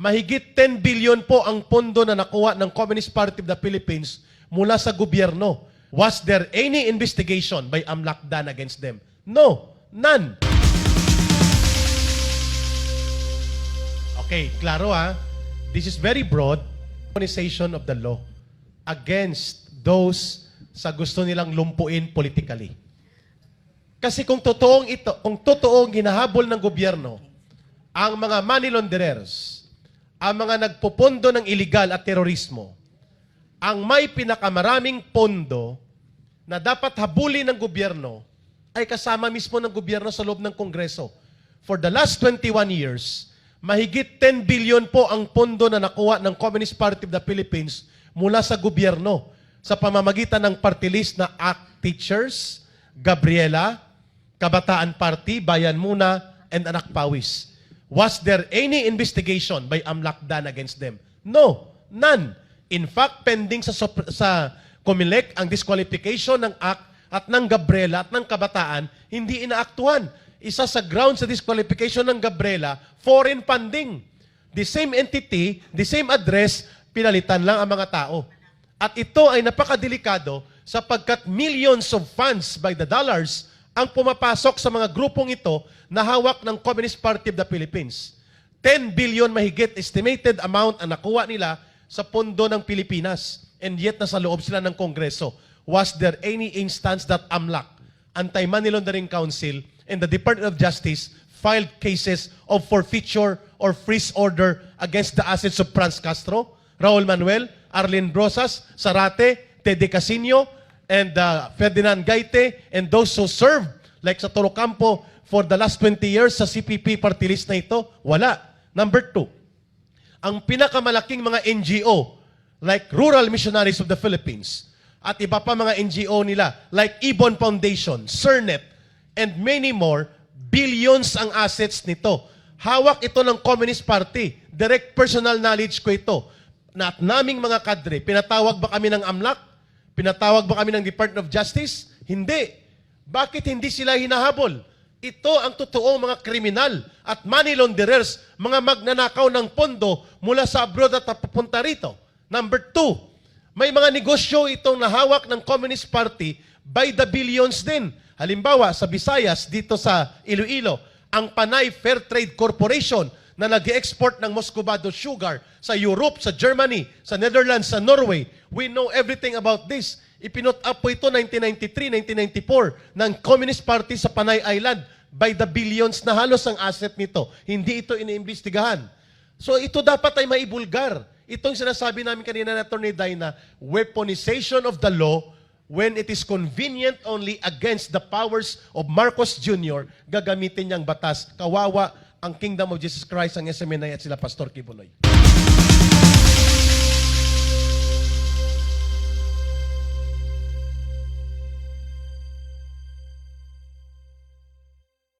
Mahigit 10 billion po ang pondo na nakuha ng Communist Party of the Philippines mula sa gobyerno. Was there any investigation by AMLAC done against them? No, none. Okay, klaro ha. This is very broad. Organization of the law against those sa gusto nilang lumpuin politically. Kasi kung totoong ito, kung totoong ginahabol ng gobyerno ang mga money launderers, ang mga nagpupondo ng illegal at terorismo, ang may pinakamaraming pondo na dapat habulin ng gobyerno ay kasama mismo ng gobyerno sa loob ng Kongreso. For the last 21 years, mahigit 10 billion po ang pondo na nakuha ng Communist Party of the Philippines mula sa gobyerno sa pamamagitan ng party list na ACT Teachers, Gabriela, Kabataan Party, Bayan Muna, and Anak Pawis. Was there any investigation by AMLAC done against them? No, none. In fact, pending sa, sa Comelec ang disqualification ng ACT at ng Gabriela at ng Kabataan, hindi inaaktuhan. Isa sa ground sa disqualification ng Gabriela, foreign funding. The same entity, the same address, pinalitan lang ang mga tao. At ito ay napakadelikado sapagkat millions of funds by the dollars ang pumapasok sa mga grupong ito na hawak ng Communist Party of the Philippines. 10 billion mahigit estimated amount ang nakuha nila sa pondo ng Pilipinas and yet nasa loob sila ng Kongreso. Was there any instance that AMLAC, Anti-Money Laundering Council, and the Department of Justice filed cases of forfeiture or freeze order against the assets of Franz Castro, Raul Manuel, Arlene Brosas, Sarate, Tede Casino, and uh, Ferdinand Gaite, and those who served, like sa Torocampo, for the last 20 years sa CPP party list na ito? Wala. Number two, ang pinakamalaking mga NGO, like Rural Missionaries of the Philippines, at iba pa mga NGO nila, like Ibon Foundation, CERNET, and many more, billions ang assets nito. Hawak ito ng Communist Party. Direct personal knowledge ko ito. Na at naming mga kadre, pinatawag ba kami ng AMLAC? Pinatawag ba kami ng Department of Justice? Hindi. Bakit hindi sila hinahabol? Ito ang totoong mga kriminal at money launderers, mga magnanakaw ng pondo mula sa abroad at papunta rito. Number two, may mga negosyo itong nahawak ng Communist Party by the billions din. Halimbawa, sa Visayas, dito sa Iloilo, ang Panay Fair Trade Corporation na nag export ng Moscovado sugar sa Europe, sa Germany, sa Netherlands, sa Norway. We know everything about this. Ipinot up po ito 1993, 1994 ng Communist Party sa Panay Island by the billions na halos ang asset nito. Hindi ito iniimbestigahan. So ito dapat ay maibulgar. Itong sinasabi namin kanina na Attorney Dina, weaponization of the law when it is convenient only against the powers of Marcos Jr., gagamitin niyang batas. Kawawa ang Kingdom of Jesus Christ, ang SMNI at sila Pastor Kibuloy.